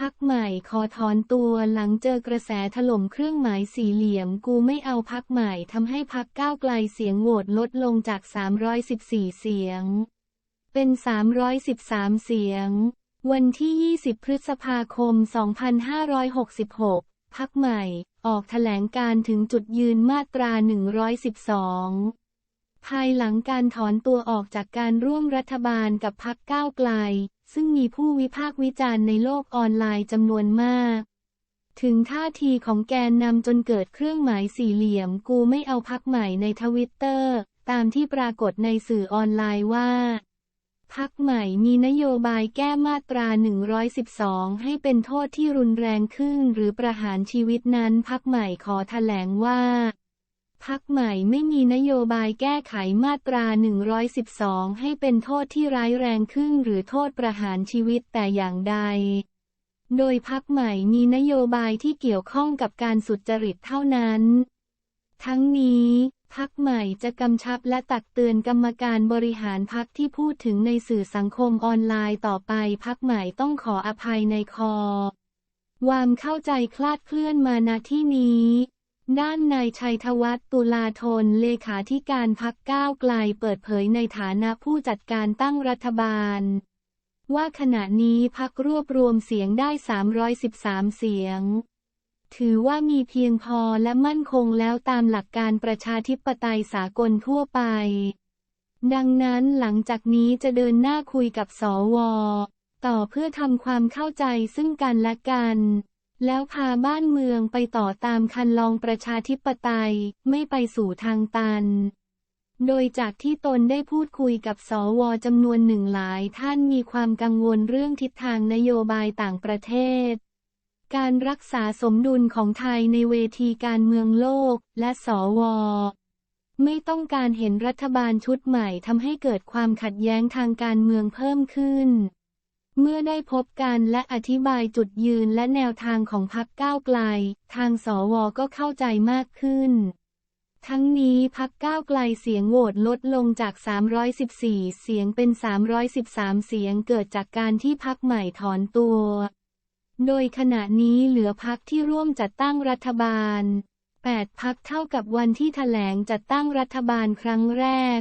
พักใหม่ขอถอนตัวหลังเจอกระแสถล่มเครื่องหมายสี่เหลี่ยมกูไม่เอาพักใหม่ทำให้พักก้าวไกลเสียงโหวตลดลงจาก 314 เสียง เป็น 313 เสียง วันที่ 20 พฤษภาคม 2566 พักใหม่ ออกแถลงการถึงจุดยืนมาตรา 112 ภายหลังการถอนตัวออกจากการร่วมรัฐบาลกับพักก้าวไกล ซึ่งมีผู้วิพากษ์วิจารณ์ในโลกออนไลน์จำนวนมาก ถึงท่าทีของแกนนำจนเกิดเครื่องหมายสี่เหลี่ยมกูไม่เอาพักใหม่ในทวิตเตอร์ ตามที่ปรากฏในสื่อออนไลน์ว่าพักใหม่มีนโยบายแก้มาตรา 112 ให้เป็นโทษที่รุนแรงขึ้นหรือประหารชีวิตนั้นพักใหม่ขอแถลงว่า พักใหม่ไม่มีนโยบายแก้ไขมาตรา 112 ให้เป็นโทษที่ร้ายแรงขึ้นหรือโทษประหารชีวิตแต่อย่างใด โดยพักใหม่มีนโยบายที่เกี่ยวข้องกับการสุจริตเท่านั้น ทั้งนี้พักใหม่จะกำชับและตักเตือนกรรมการบริหารพักที่พูดถึงในสื่อสังคมออนไลน์ต่อไปพักใหม่ต้องขออภัยในคอวามเข้าใจคลาดเคลื่อนมาณที่นี้ ด้านนายชัยธวัฒน์ตุลาธนเลขาธิการพักก้าวไกลเปิดเผยในฐานะผู้จัดการตั้งรัฐบาล ว่าขณะนี้พักรวบรวมเสียงได้ 313 เสียง ถือว่ามีเพียงพอและมั่นคงแล้วตามหลักการประชาธิปไตยสากลทั่วไป ดังนั้นหลังจากนี้จะเดินหน้าคุยกับสว ต่อเพื่อทำความเข้าใจซึ่งกันและกัน แล้วพาบ้านเมืองไปต่อตามคันลองประชาธิปไตย ไม่ไปสู่ทางตัน โดยจากที่ตนได้พูดคุยกับสวจำนวนหนึ่งหลายท่านมีความกังวลเรื่องทิศทางนโยบายต่างประเทศ การรักษาสมดุลของไทยในเวทีการเมืองโลกและสวไม่ต้องการเห็นรัฐบาลชุดใหม่ทำให้เกิดความขัดแย้งทางการเมืองเพิ่มขึ้น เมื่อได้พบกันและอธิบายจุดยืนและแนวทางของพรรคก้าวไกล ทางสวก็เข้าใจมากขึ้น ทั้งนี้พักก้าวไกลเสียงโหวตลดลงจาก 314 เสียงเป็น 313 เสียงเกิดจากการที่พักใหม่ถอนตัว โดยขณะนี้เหลือพักที่ร่วมจัดตั้งรัฐบาล 8พักเท่ากับวันที่แถลงจัดตั้งรัฐบาลครั้งแรก